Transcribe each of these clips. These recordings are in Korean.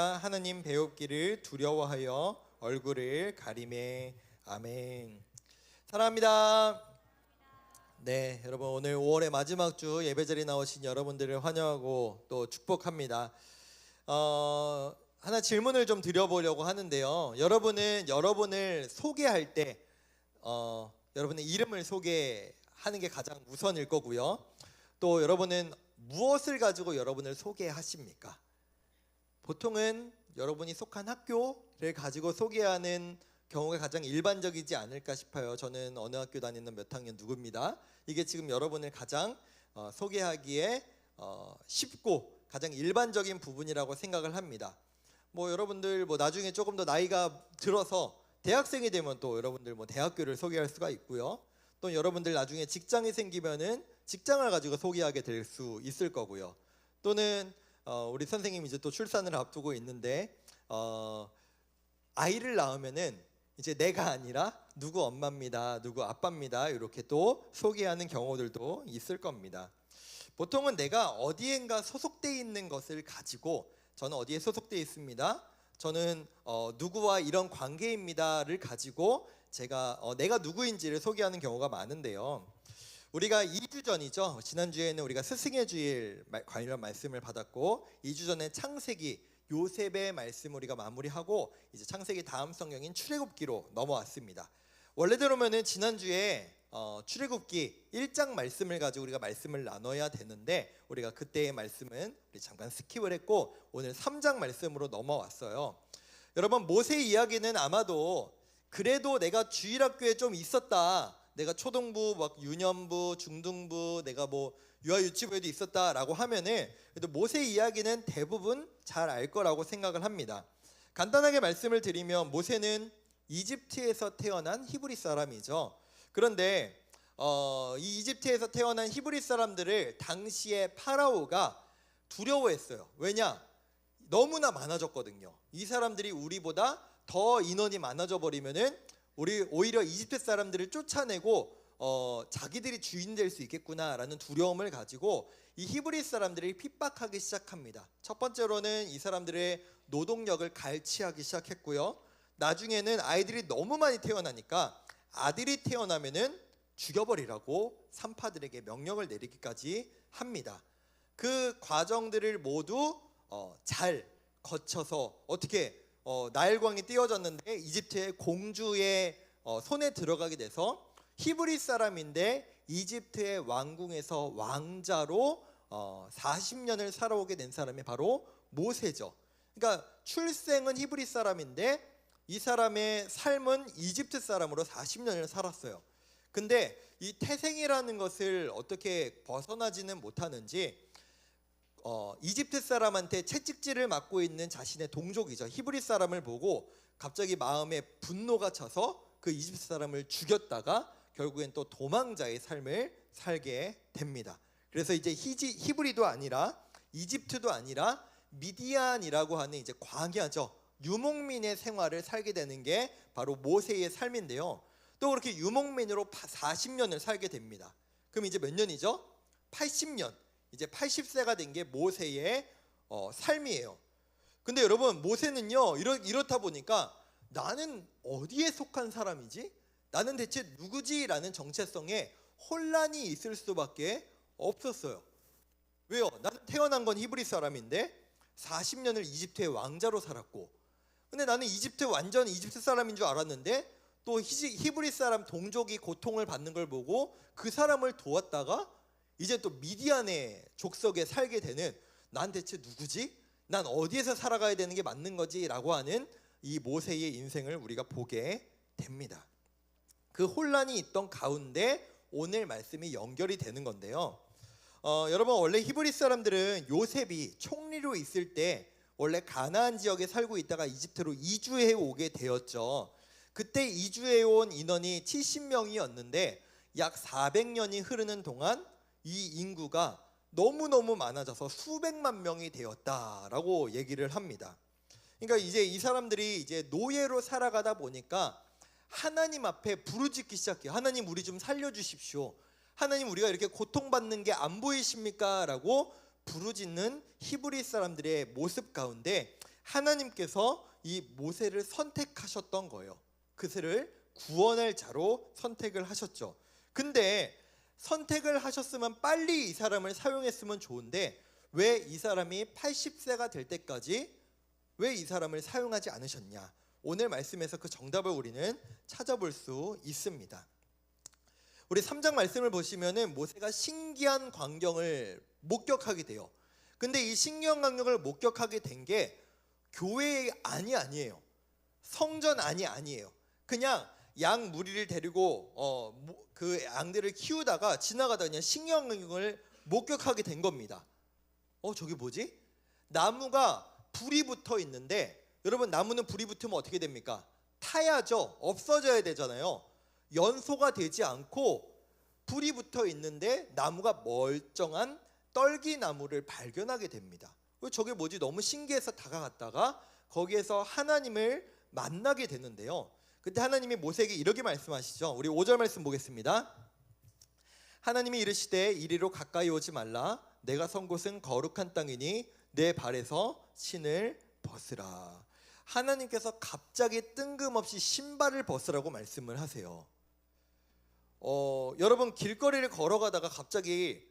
하나님 배웁기를 두려워하여 얼굴을 가리매 아멘. 사랑합니다. 네, 여러분 오늘 5월의 마지막 주 예배 자리 나오신 여러분들을 환영하고 또 축복합니다. 어, 하나 질문을 좀 드려보려고 하는데요. 여러분은 여러분을 소개할 때 어, 여러분의 이름을 소개하는 게 가장 우선일 거고요. 또 여러분은 무엇을 가지고 여러분을 소개하십니까? 보통은 여러분이 속한 학교를 가지고 소개하는 경우가 가장 일반적이지 않을까 싶어요. 저는 어느 학교 다니는 몇 학년 누구입니다. 이게 지금 여러분을 가장 어, 소개하기에 어, 쉽고 가장 일반적인 부분이라고 생각을 합니다. 뭐 여러분들 뭐 나중에 조금 더 나이가 들어서 대학생이 되면 또 여러분들 뭐 대학교를 소개할 수가 있고요. 또 여러분들 나중에 직장이 생기면은 직장을 가지고 소개하게 될 수 있을 거고요. 또는 어, 우리 선생님 이제 또 출산을 앞두고 있는데 어, 아이를 낳으면은 이제 내가 아니라 누구 엄마입니다, 누구 아빠입니다 이렇게 또 소개하는 경우들도 있을 겁니다. 보통은 내가 어디엔가 소속돼 있는 것을 가지고 저는 어디에 소속돼 있습니다. 저는 어, 누구와 이런 관계입니다를 가지고 제가 어, 내가 누구인지를 소개하는 경우가 많은데요. 우리가 2주 전이죠. 지난주에는 우리가 스승의 주일 말- 관련 말씀을 받았고 2주 전에 창세기 요셉의 말씀 우리가 마무리하고 이제 창세기 다음 성경인 출애굽기로 넘어왔습니다. 원래대로면은 지난주에 어, 출애굽기 1장 말씀을 가지고 우리가 말씀을 나눠야 되는데 우리가 그때의 말씀은 우리 잠깐 스킵을 했고 오늘 3장 말씀으로 넘어왔어요. 여러분 모세 이야기는 아마도 그래도 내가 주일학교에 좀 있었다. 내가 초등부, 막 유년부, 중등부, 내가 뭐 유아 유치부에도 있었다라고 하면은 그래도 모세 이야기는 대부분 잘 알 거라고 생각을 합니다. 간단하게 말씀을 드리면 모세는 이집트에서 태어난 히브리 사람이죠. 그런데 어, 이 이집트에서 태어난 히브리 사람들을 당시에 파라오가 두려워했어요. 왜냐? 너무나 많아졌거든요. 이 사람들이 우리보다 더 인원이 많아져 버리면은 우리 오히려 이집트 사람들을 쫓아내고 어, 자기들이 주인 될 수 있겠구나라는 두려움을 가지고 이 히브리 사람들이 핍박하기 시작합니다. 첫 번째로는 이 사람들의 노동력을 갈취하기 시작했고요. 나중에는 아이들이 너무 많이 태어나니까 아들이 태어나면은 죽여버리라고 산파들에게 명령을 내리기까지 합니다. 그 과정들을 모두 어, 잘 거쳐서 어떻게 어, 나일강이 띄어졌는데 이집트의 공주의 어, 손에 들어가게 돼서 히브리 사람인데 이집트의 왕궁에서 왕자로 어, 40년을 살아오게 된 사람이 바로 모세죠. 그러니까 출생은 히브리 사람인데 이 사람의 삶은 이집트 사람으로 40년을 살았어요. 근데 이 태생이라는 것을 어떻게 벗어나지는 못하는지 어, 이집트 사람한테 채찍질을 맞고 있는 자신의 동족이죠. 히브리 사람을 보고 갑자기 마음에 분노가 차서 그 이집트 사람을 죽였다가 결국엔 또 도망자의 삶을 살게 됩니다. 그래서 이제 히지, 히브리도 아니라 이집트도 아니라 미디안이라고 하는 이제 광야죠. 유목민의 생활을 살게 되는 게 바로 모세의 삶인데요. 또 그렇게 유목민으로 40년을 살게 됩니다. 그럼 이제 몇 년이죠? 80년. 이제 80세가 된 게 모세의 어, 삶이에요. 근데 여러분 모세는요 이렇, 이렇다 보니까 나는 어디에 속한 사람이지? 나는 대체 누구지?라는 정체성에 혼란이 있을 수밖에 없었어요. 왜요? 나는 태어난 건 히브리 사람인데 40년을 이집트의 왕자로 살았고 근데 나는 이집트 완전 이집트 사람인 줄 알았는데 또 히브리 사람 동족이 고통을 받는 걸 보고 그 사람을 도왔다가 이제 또 미디안의 족속에 살게 되는 난 대체 누구지? 난 어디에서 살아가야 되는 게 맞는 거지라고 하는 이 모세의 인생을 우리가 보게 됩니다. 그 혼란이 있던 가운데 오늘 말씀이 연결이 되는 건데요. 어, 여러분 원래 히브리 사람들은 요셉이 총리로 있을 때 원래 가나안 지역에 살고 있다가 이집트로 이주해 오게 되었죠. 그때 이주해 온 인원이 70명이었는데 약 400년이 흐르는 동안 이 인구가 너무너무 많아져서 수백만 명이 되었다라고 얘기를 합니다. 그러니까 이제 이 사람들이 이제 노예로 살아가다 보니까 하나님 앞에 부르짖기 시작해요. 하나님 우리 좀 살려 주십시오. 하나님 우리가 이렇게 고통받는 게 안 보이십니까? 라고 부르짖는 히브리 사람들의 모습 가운데 하나님께서 이 모세를 선택하셨던 거예요. 그들을 구원할 자로 선택을 하셨죠. 근데 선택을 하셨으면 빨리 이 사람을 사용했으면 좋은데 왜 이 사람이 80세가 될 때까지 왜 이 사람을 사용하지 않으셨냐? 오늘 말씀에서 그 정답을 우리는 찾아볼 수 있습니다. 우리 3장 말씀을 보시면은 모세가 신기한 광경을 목격하게 돼요. 근데 이 신기한 광경을 목격하게 된 게 교회 안이 아니에요. 성전 안이 아니에요. 그냥 양 무리를 데리고 어, 모- 그 양들을 키우다가 지나가다 그냥 광경을 목격하게 된 겁니다. 어 저기 뭐지? 나무가 불이 붙어 있는데 여러분 나무는 불이 붙으면 어떻게 됩니까? 타야죠. 없어져야 되잖아요. 연소가 되지 않고 불이 붙어 있는데 나무가 멀쩡한 떨기 나무를 발견하게 됩니다. 어, 저게 뭐지? 너무 신기해서 다가갔다가 거기에서 하나님을 만나게 되는데요. 그때 하나님이 모세에게 이렇게 말씀하시죠. 우리 5절 말씀 보겠습니다. 하나님이 이르시되 이리로 가까이 오지 말라 내가 선 곳은 거룩한 땅이니 내 발에서 신을 벗으라 하나님께서 갑자기 뜬금없이 신발을 벗으라고 말씀을 하세요 어, 여러분 길거리를 걸어가다가 갑자기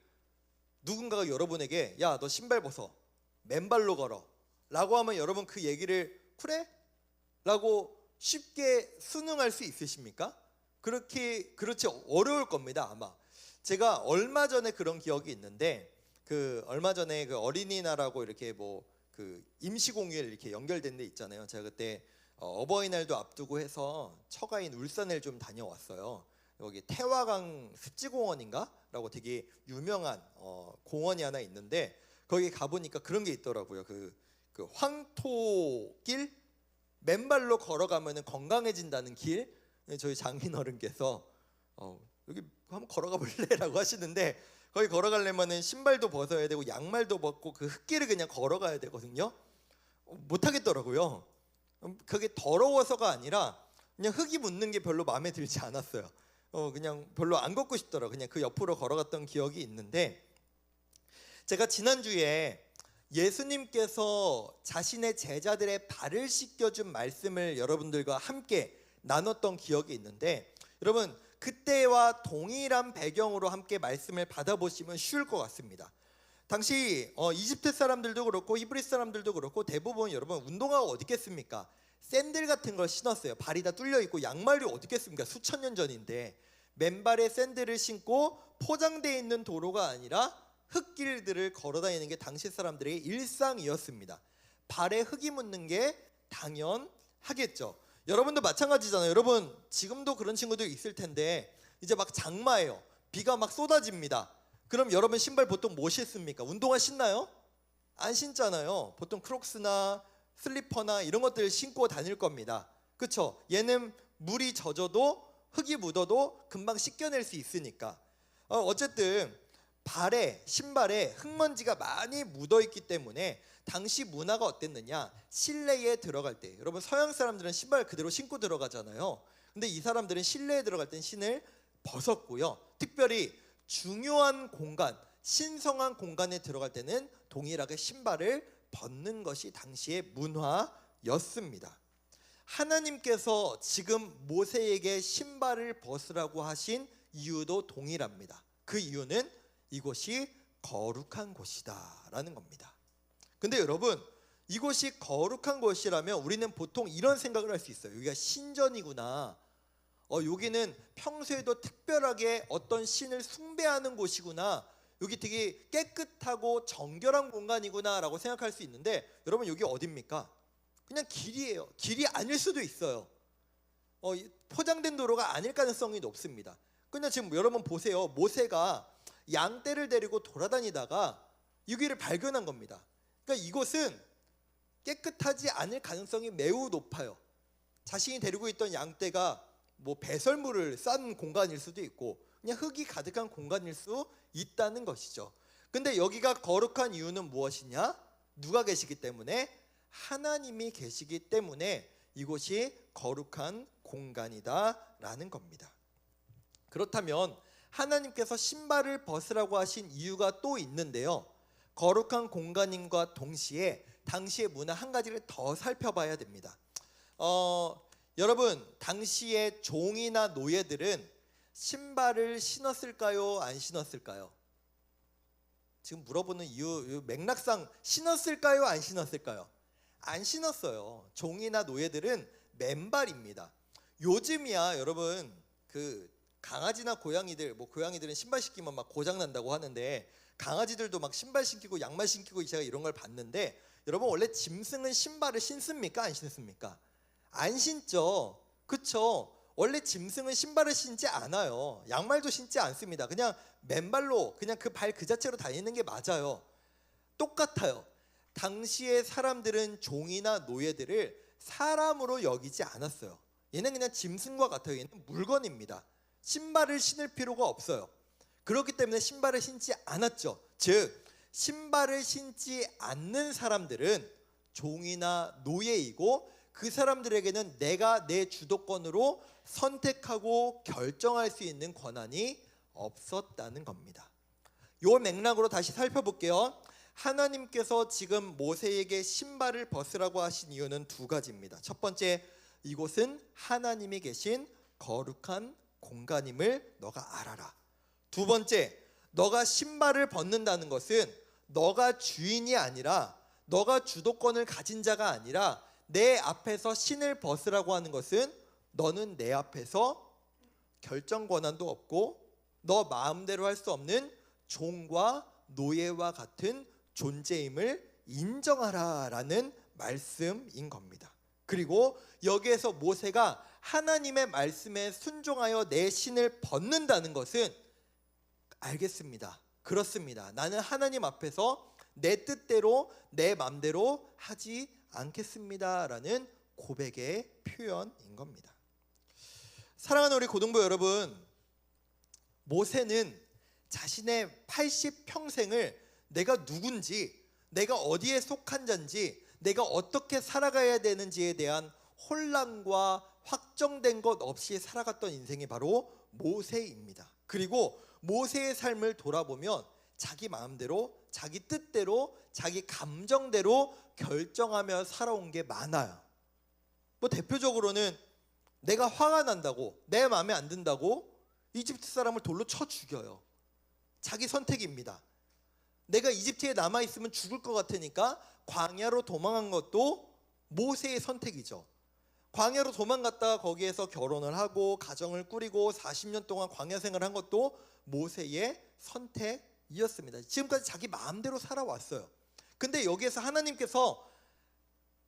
누군가가 여러분에게 야 너 신발 벗어 맨발로 걸어 라고 하면 여러분 그 얘기를 그래? 라고 쉽게 순응할 수 있으십니까? 그렇게 그렇지 어려울 겁니다 아마 제가 얼마 전에 그런 기억이 있는데 그 얼마 전에 그 어린이날하고 이렇게 뭐 그 임시 공휴일 이렇게 연결된 데 있잖아요. 제가 그때 어, 어버이날도 앞두고 해서 처가인 울산을 좀 다녀왔어요. 여기 태화강 습지공원인가라고 되게 유명한 어, 공원이 하나 있는데 거기 가 보니까 그런 게 있더라고요. 그, 그 황토길 맨발로 걸어가면은 건강해진다는 길. 네, 저희 장인 어른께서 어, 여기 한번 걸어가 볼래라고 하시는데 거기 걸어가려면은 신발도 벗어야 되고 양말도 벗고 그 흙길을 그냥 걸어가야 되거든요. 어, 못 하겠더라고요. 음, 그게 더러워서가 아니라 그냥 흙이 묻는 게 별로 마음에 들지 않았어요. 어 그냥 별로 안 걷고 싶더라고. 그냥 그 옆으로 걸어갔던 기억이 있는데 제가 지난 주에 예수님께서 자신의 제자들의 발을 씻겨준 말씀을 여러분들과 함께 나눴던 기억이 있는데 여러분 그때와 동일한 배경으로 함께 말씀을 받아보시면 쉬울 것 같습니다. 당시 어, 이집트 사람들도 그렇고 히브리 사람들도 그렇고 대부분 여러분 운동화가 어디 있겠습니까? 샌들 같은 걸 신었어요. 발이 다 뚫려 있고 양말이 어디 있겠습니까? 수천 년 전인데 맨발에 샌들을 신고 포장되어 있는 도로가 아니라 흙길들을 걸어 다니는 게 당시 사람들의 일상이었습니다. 발에 흙이 묻는 게 당연하겠죠. 여러분도 마찬가지잖아요. 여러분 지금도 그런 친구들 있을 텐데 이제 막 장마예요. 비가 막 쏟아집니다. 그럼 여러분 신발 보통 뭐 신습니까? 운동화 신나요? 안 신잖아요. 보통 크록스나 슬리퍼나 이런 것들 신고 다닐 겁니다. 그렇죠? 얘는 물이 젖어도 흙이 묻어도 금방 씻겨낼 수 있으니까. 어, 어쨌든 발에 신발에 흙먼지가 많이 묻어 있기 때문에 당시 문화가 어땠느냐? 실내에 들어갈 때 여러분 서양 사람들은 신발 그대로 신고 들어가잖아요. 근데 이 사람들은 실내에 들어갈 땐 신을 벗었고요. 특별히 중요한 공간, 신성한 공간에 들어갈 때는 동일하게 신발을 벗는 것이 당시의 문화였습니다. 하나님께서 지금 모세에게 신발을 벗으라고 하신 이유도 동일합니다. 그 이유는 이곳이 거룩한 곳이다라는 겁니다. 근데 여러분 이곳이 거룩한 곳이라면 우리는 보통 이런 생각을 할 수 있어요. 여기가 신전이구나. 어, 여기는 평소에도 특별하게 어떤 신을 숭배하는 곳이구나. 여기 되게 깨끗하고 정결한 공간이구나라고 생각할 수 있는데 여러분 여기 어딥니까? 그냥 길이에요. 길이 아닐 수도 있어요. 어, 이 포장된 도로가 아닐 가능성이 높습니다. 그냥 지금 여러분 보세요. 모세가 양 떼를 데리고 돌아다니다가 여기를 발견한 겁니다. 그러니까 이곳은 깨끗하지 않을 가능성이 매우 높아요. 자신이 데리고 있던 양 떼가 뭐 배설물을 싼 공간일 수도 있고 그냥 흙이 가득한 공간일 수 있다는 것이죠. 근데 여기가 거룩한 이유는 무엇이냐? 누가 계시기 때문에 하나님이 계시기 때문에 이곳이 거룩한 공간이다라는 겁니다. 그렇다면 하나님께서 신발을 벗으라고 하신 이유가 또 있는데요. 거룩한 공간임과 동시에 당시의 문화 한 가지를 더 살펴봐야 됩니다. 어, 여러분 당시의 종이나 노예들은 신발을 신었을까요? 안 신었을까요? 지금 물어보는 이유 이 맥락상 신었을까요? 안 신었을까요? 안 신었어요. 종이나 노예들은 맨발입니다. 요즘이야 여러분 그 강아지나 고양이들 뭐 고양이들은 신발 신기면 막 고장 난다고 하는데 강아지들도 막 신발 신기고 양말 신기고 제가 이런 걸 봤는데 여러분 원래 짐승은 신발을 신습니까 안 신습니까? 안 신죠. 그쵸? 원래 짐승은 신발을 신지 않아요. 양말도 신지 않습니다. 그냥 맨발로 그냥 그 발그 자체로 다니는 게 맞아요. 똑같아요. 당시의 사람들은 종이나 노예들을 사람으로 여기지 않았어요. 얘는 그냥 짐승과 같아요. 얘는 물건입니다. 신발을 신을 필요가 없어요. 그렇기 때문에 신발을 신지 않았죠. 즉 신발을 신지 않는 사람들은 종이나 노예이고 그 사람들에게는 내가 내 주도권으로 선택하고 결정할 수 있는 권한이 없었다는 겁니다. 요 맥락으로 다시 살펴볼게요. 하나님께서 지금 모세에게 신발을 벗으라고 하신 이유는 두 가지입니다. 첫 번째, 이곳은 하나님이 계신 거룩한 공간임을 너가 알아라. 두 번째, 너가 신발을 벗는다는 것은 너가 주인이 아니라 너가 주도권을 가진 자가 아니라 내 앞에서 신을 벗으라고 하는 것은 너는 내 앞에서 결정 권한도 없고 너 마음대로 할 수 없는 종과 노예와 같은 존재임을 인정하라라는 말씀인 겁니다. 그리고 여기에서 모세가 하나님의 말씀에 순종하여 내 신을 벗는다는 것은 알겠습니다. 그렇습니다. 나는 하나님 앞에서 내 뜻대로 내 맘대로 하지 않겠습니다라는 고백의 표현인 겁니다. 사랑하는 우리 고등부 여러분, 모세는 자신의 80평생을 내가 누군지, 내가 어디에 속한 자인지, 내가 어떻게 살아가야 되는지에 대한 혼란과 확정된 것 없이 살아갔던 인생이 바로 모세입니다. 그리고 모세의 삶을 돌아보면 자기 마음대로, 자기 뜻대로, 자기 감정대로 결정하며 살아온 게 많아요. 뭐 대표적으로는 내가 화가 난다고, 내 마음에 안 든다고 이집트 사람을 돌로 쳐 죽여요. 자기 선택입니다. 내가 이집트에 남아 있으면 죽을 것 같으니까 광야로 도망한 것도 모세의 선택이죠. 광야로 도망갔다가 거기에서 결혼을 하고 가정을 꾸리고 40년 동안 광야 생활을 한 것도 모세의 선택이었습니다. 지금까지 자기 마음대로 살아왔어요. 근데 여기에서 하나님께서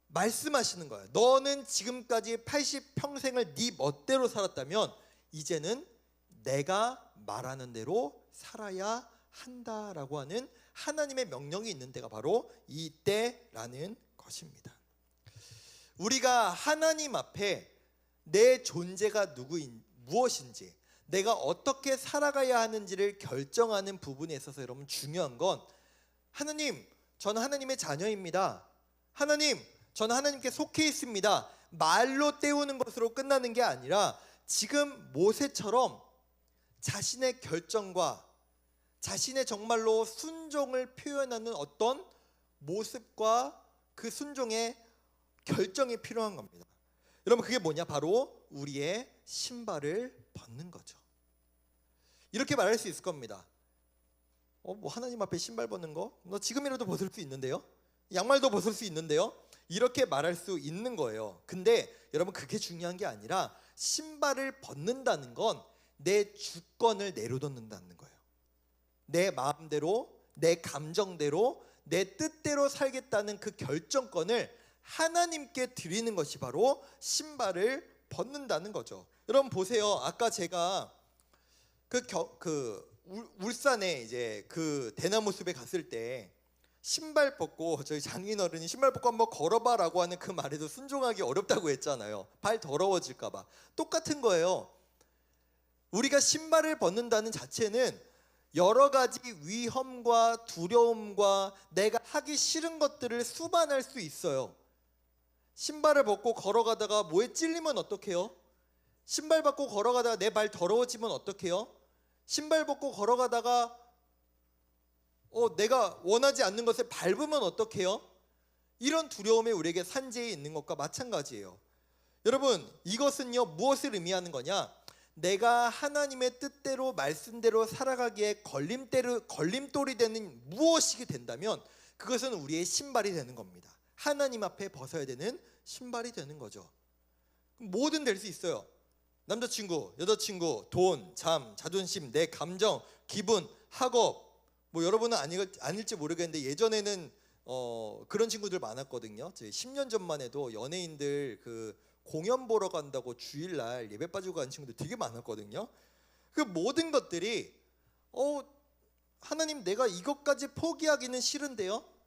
말씀하시는 거예요. 너는 지금까지 80평생을 네 멋대로 살았다면 이제는 내가 말하는 대로 살아야 한다라고 하는 하나님의 명령이 있는 데가 바로 이때라는 것입니다. 우리가 하나님 앞에 내 존재가 누구인 무엇인지 내가 어떻게 살아가야 하는지를 결정하는 부분에 있어서 여러분 중요한 건 하나님 저는 하나님의 자녀입니다. 하나님 저는 하나님께 속해 있습니다. 말로 때우는 것으로 끝나는 게 아니라 지금 모세처럼 자신의 결정과 자신의 정말로 순종을 표현하는 어떤 모습과 그 순종의 결정이 필요한 겁니다. 여러분 그게 뭐냐? 바로 우리의 신발을 벗는 거죠. 이렇게 말할 수 있을 겁니다. 어, 뭐 하나님 앞에 신발 벗는 거? 너 지금이라도 벗을 수 있는데요? 양말도 벗을 수 있는데요? 이렇게 말할 수 있는 거예요. 근데 여러분 그게 중요한 게 아니라 신발을 벗는다는 건 내 주권을 내려놓는다는 거예요. 내 마음대로, 내 감정대로, 내 뜻대로 살겠다는 그 결정권을 하나님께 드리는 것이 바로 신발을 벗는다는 거죠. 여러분 보세요. 아까 제가 그, 겨, 그 울, 울산에 이제 그 대나무 숲에 갔을 때 신발 벗고 저희 장인어른이 신발 벗고 한번 걸어봐라고 하는 그 말에도 순종하기 어렵다고 했잖아요. 발 더러워질까봐 똑같은 거예요. 우리가 신발을 벗는다는 자체는 여러 가지 위험과 두려움과 내가 하기 싫은 것들을 수반할 수 있어요. 신발을 벗고 걸어가다가 뭐에 찔리면 어떡해요? 신발 벗고 걸어가다가 내 발 더러워지면 어떡해요? 신발 벗고 걸어가다가 어 내가 원하지 않는 것을 밟으면 어떡해요? 이런 두려움이 우리에게 산재에 있는 것과 마찬가지예요. 여러분, 이것은요 무엇을 의미하는 거냐? 내가 하나님의 뜻대로 말씀대로 살아가기에 걸림대로 걸림돌이 되는 무엇이 된다면 그것은 우리의 신발이 되는 겁니다. 하나님 앞에 벗어야 되는 신발이 되는 거죠. 뭐든 될 수 있어요. 남자친구, 여자친구, 돈, 잠, 자존심, 내 감정, 기분, 학업. 뭐 여러분은 아닐, 아닐지 모르겠는데 예전에는 어, 그런 친구들 많았거든요. 제 10년 전만 해도 연예인들 그 공연 보러 간다고 주일날 예배 빠지고 가는 친구들 되게 많았거든요. 그 모든 것들이 어 하나님 내가 이것까지 포기하기는 싫은데요.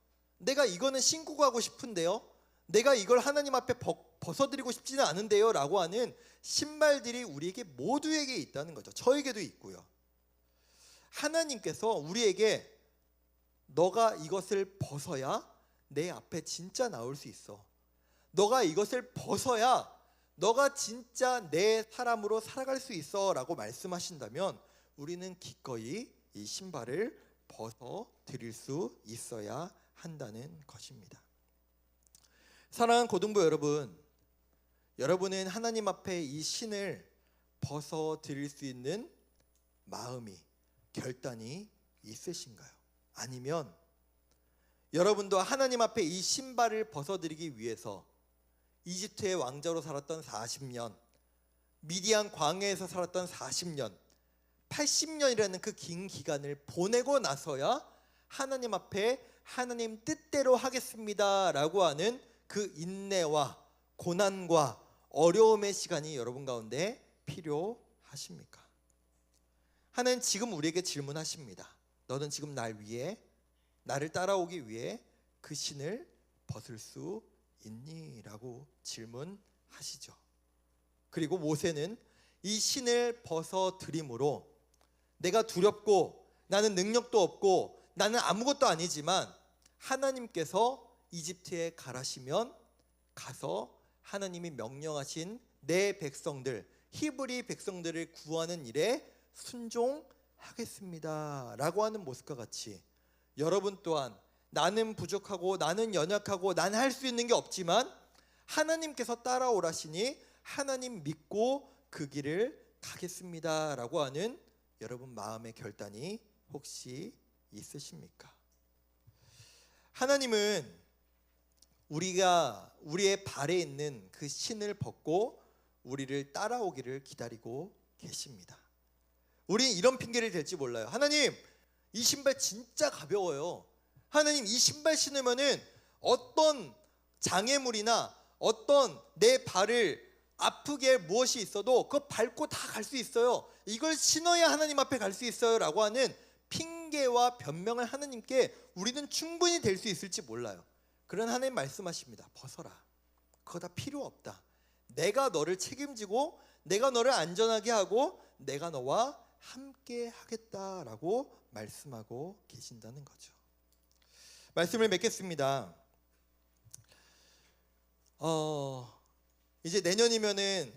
내가 이거는 신고 가고 싶은데요. 내가 이걸 하나님 앞에 벗, 벗어드리고 싶지는 않은데요 라고 하는 신발들이 우리에게 모두에게 있다는 거죠. 저에게도 있고요. 하나님께서 우리에게 너가 이것을 벗어야 내 앞에 진짜 나올 수 있어. 너가 이것을 벗어야 너가 진짜 내 사람으로 살아갈 수 있어 라고 말씀하신다면 우리는 기꺼이 이 신발을 벗어 드릴 수 있어야 한다는 것입니다. 사랑하는 고등부 여러분, 여러분은 하나님 앞에 이 신을 벗어 드릴 수 있는 마음이 결단이 있으신가요? 아니면 여러분도 하나님 앞에 이 신발을 벗어드리기 위해서 이집트의 왕자로 살았던 40년, 미디안 광야에서 살았던 40년, 80년이라는 그 긴 기간을 보내고 나서야 하나님 앞에 하나님 뜻대로 하겠습니다라고 하는 그 인내와 고난과 어려움의 시간이 여러분 가운데 필요하십니까? 하나님 지금 우리에게 질문하십니다. 너는 지금 날 위해 나를 따라오기 위해 그 신을 벗을 수 있니?라고 질문하시죠. 그리고 모세는 이 신을 벗어 드림으로 내가 두렵고 나는 능력도 없고 나는 아무것도 아니지만 하나님께서 이집트에 가라시면 가서 하나님이 명령하신 내 백성들 히브리 백성들을 구하는 일에 순종하겠습니다라고 하는 모습과 같이 여러분 또한 나는 부족하고 나는 연약하고 나는 할수 있는 게 없지만 하나님께서 따라오라시니 하나님 믿고 그 길을 가겠습니다라고 하는 여러분 마음의 결단이 혹시 있으십니까? 하나님은 우리가 우리의 발에 있는 그 신을 벗고 우리를 따라오기를 기다리고 계십니다. 우리 이런 핑계를 댈지 몰라요. 하나님, 이 신발 진짜 가벼워요. 하나님, 이 신발 신으면은 어떤 장애물이나 어떤 내 발을 아프게 무엇이 있어도 그거 밟고 다 갈 수 있어요. 이걸 신어야 하나님 앞에 갈 수 있어요라고 하는 핑계와 변명을 하나님께 우리는 충분히 될 수 있을지 몰라요. 그런 하나님 말씀하십니다. 벗어라. 그거 다 필요 없다. 내가 너를 책임지고 내가 너를 안전하게 하고 내가 너와 함께 하겠다라고 말씀하고 계신다는 거죠. 말씀을 맺겠습니다. 어, 이제 내년이면은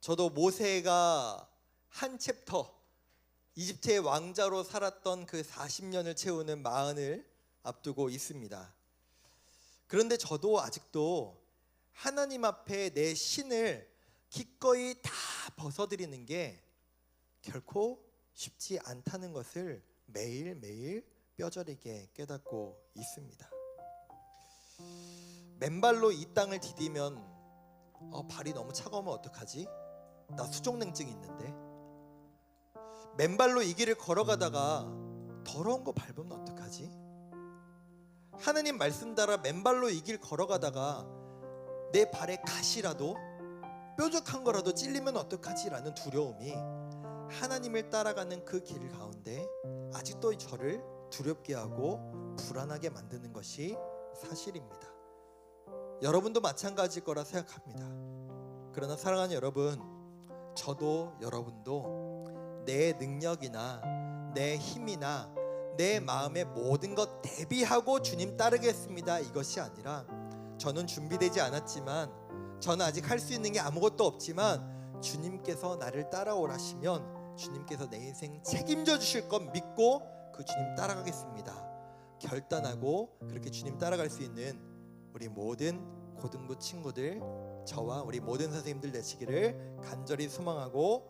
저도 모세가 한 챕터 이집트의 왕자로 살았던 그 40년을 채우는 마흔을 앞두고 있습니다. 그런데 저도 아직도 하나님 앞에 내 신을 기꺼이 다 벗어드리는 게 결코 쉽지 않다는 것을 매일매일 뼈저리게 깨닫고 있습니다. 맨발로 이 땅을 디디면 어, 발이 너무 차가우면 어떡하지? 나 수족냉증 있는데 맨발로 이 길을 걸어가다가 더러운 거 밟으면 어떡하지? 하느님 말씀 따라 맨발로 이 길 걸어가다가 내 발에 가시라도 뾰족한 거라도 찔리면 어떡하지라는 두려움이 하나님을 따라가는 그 길 가운데 아직도 저를 두렵게 하고 불안하게 만드는 것이 사실입니다. 여러분도 마찬가지일 거라 생각합니다. 그러나 사랑하는 여러분, 저도 여러분도 내 능력이나 내 힘이나 내 마음의 모든 것 대비하고 주님 따르겠습니다. 이것이 아니라 저는 준비되지 않았지만 저는 아직 할 수 있는 게 아무것도 없지만 주님께서 나를 따라오라시면 주님께서 내 인생 책임져 주실 것 믿고 그 주님 따라가겠습니다. 결단하고 그렇게 주님 따라갈 수 있는 우리 모든 고등부 친구들 저와 우리 모든 선생님들 되시기를 간절히 소망하고